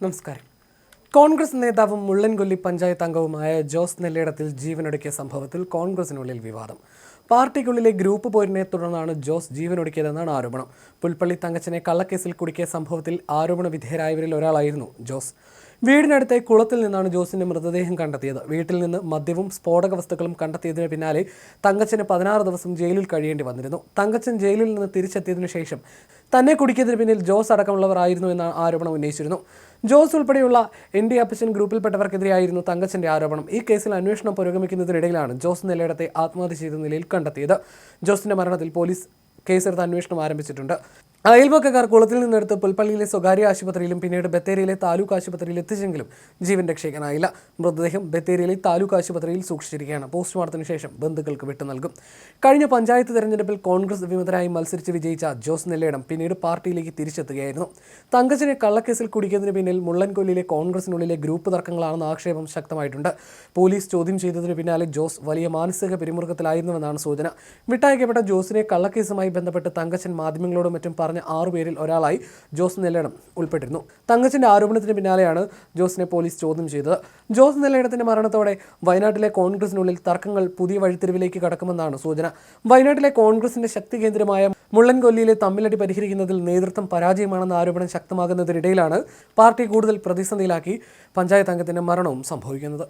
നമസ്കാരം. കോൺഗ്രസ് നേതാവും മുള്ളൻകൊല്ലി പഞ്ചായത്ത് അംഗവുമായ ജോസ് നെല്ലേടത്തിൽ ജീവനൊടുക്കിയ സംഭവത്തിൽ കോൺഗ്രസിനുള്ളിൽ വിവാദം. പാർട്ടിക്കുള്ളിലെ ഗ്രൂപ്പ് പോരിനെ തുടർന്നാണ് ജോസ് ജീവനൊടുക്കിയതെന്നാണ് ആരോപണം. പുൽപ്പള്ളി തങ്കച്ചനെ കള്ളക്കേസിൽ കുടുക്കിയ സംഭവത്തിൽ ആരോപണ വിധേയരായവരിൽ ഒരാളായിരുന്നു ജോസ്. വീടിനടുത്തെ കുളത്തിൽ നിന്നാണ് ജോസിന്റെ മൃതദേഹം കണ്ടെത്തിയത്. വീട്ടിൽ നിന്ന് മദ്യവും സ്ഫോടക വസ്തുക്കളും കണ്ടെത്തിയതിന് പിന്നാലെ തങ്കച്ചന് പതിനാറ് ദിവസം ജയിലിൽ കഴിയേണ്ടി വന്നിരുന്നു. തങ്കച്ചൻ ജയിലിൽ നിന്ന് തിരിച്ചെത്തിയതിനു ശേഷം തന്നെ കുടിക്കിയതിന് പിന്നിൽ ജോസ് അടക്കമുള്ളവർ ആയിരുന്നു എന്ന ആരോപണം ഉന്നയിച്ചിരുന്നു. ജോസ് ഉൾപ്പെടെയുള്ള എൻ ഡി അപ്പച്ചൻ ഗ്രൂപ്പിൽപ്പെട്ടവർക്കെതിരെയായിരുന്നു തങ്കച്ചന്റെ ആരോപണം. ഈ കേസിൽ അന്വേഷണം പുരോഗമിക്കുന്നതിനിടയിലാണ് ജോസ് നിലയിടത്തെ ആത്മഹത്യ ചെയ്ത നിലയിൽ കണ്ടെത്തിയത്. ജോസിന്റെ മരണത്തിൽ പോലീസ് കേസെടുത്ത് അന്വേഷണം ആരംഭിച്ചിട്ടുണ്ട്. അയൽവക്കക്കാർ കുളത്തിൽ നിന്നെടുത്ത് പുൽപ്പള്ളിയിലെ സ്വകാര്യ ആശുപത്രിയിലും പിന്നീട് ബത്തേരിയിലെ താലൂക്ക് ആശുപത്രിയിൽ എത്തിച്ചെങ്കിലും ജീവൻ രക്ഷിക്കാനായില്ല മൃതദേഹം ബത്തേരിയിലെ താലൂക്ക് ആശുപത്രിയിൽ സൂക്ഷിച്ചിരിക്കുകയാണ്. പോസ്റ്റ്മോർട്ടത്തിന് ശേഷം ബന്ധുക്കൾക്ക് വിട്ടു നൽകും. കഴിഞ്ഞ പഞ്ചായത്ത് തെരഞ്ഞെടുപ്പിൽ കോൺഗ്രസ് വിമതരായി മത്സരിച്ച് വിജയിച്ച ജോസ് നെല്ലേടം പിന്നീട് പാർട്ടിയിലേക്ക് തിരിച്ചെത്തുകയായിരുന്നു. തങ്കച്ചനെ കള്ളക്കേസിൽ കുടിക്കുന്നതിന് പിന്നിൽ മുള്ളൻകൊല്ലിയിലെ കോൺഗ്രസിനുള്ളിലെ ഗ്രൂപ്പ് തർക്കങ്ങളാണെന്ന ആക്ഷേപം ശക്തമായിട്ടുണ്ട്. പോലീസ് ചോദ്യം ചെയ്തതിന് പിന്നാലെ ജോസ് വലിയ മാനസിക പിരിമുറുക്കത്തിലായിരുന്നുവെന്നാണ് സൂചന. വിട്ടയക്കപ്പെട്ട ജോസിനെ കള്ളക്കേസുമായി ബന്ധപ്പെട്ട് തങ്കച്ചൻ മാധ്യമങ്ങളോടും മറ്റും പറഞ്ഞ ആറുപേരിൽ ഒരാളായി ജോസ് നെല്ലടം ഉൾപ്പെട്ടിരുന്നു. തങ്കച്ചന്റെ ആരോപണത്തിന് പിന്നാലെയാണ് ജോസിനെ പോലീസ് ചോദ്യം ചെയ്തത്. ജോസ് നെല്ലയിടത്തിന്റെ മരണത്തോടെ വയനാട്ടിലെ കോൺഗ്രസിനുള്ളിൽ തർക്കങ്ങൾ പുതിയ വഴിത്തിരിവിലേക്ക് കടക്കുമെന്നാണ് സൂചന. വയനാട്ടിലെ കോൺഗ്രസിന്റെ ശക്തി കേന്ദ്രമായ മുള്ളൻകൊല്ലിയിലെ തമ്മിലടി പരിഹരിക്കുന്നതിൽ നേതൃത്വം പരാജയമാണെന്ന ആരോപണം ശക്തമാകുന്നതിനിടയിലാണ് പാർട്ടി കൂടുതൽ പ്രതിസന്ധിയിലാക്കി പഞ്ചായത്ത് അംഗത്തിന്റെ മരണവും സംഭവിക്കുന്നത്.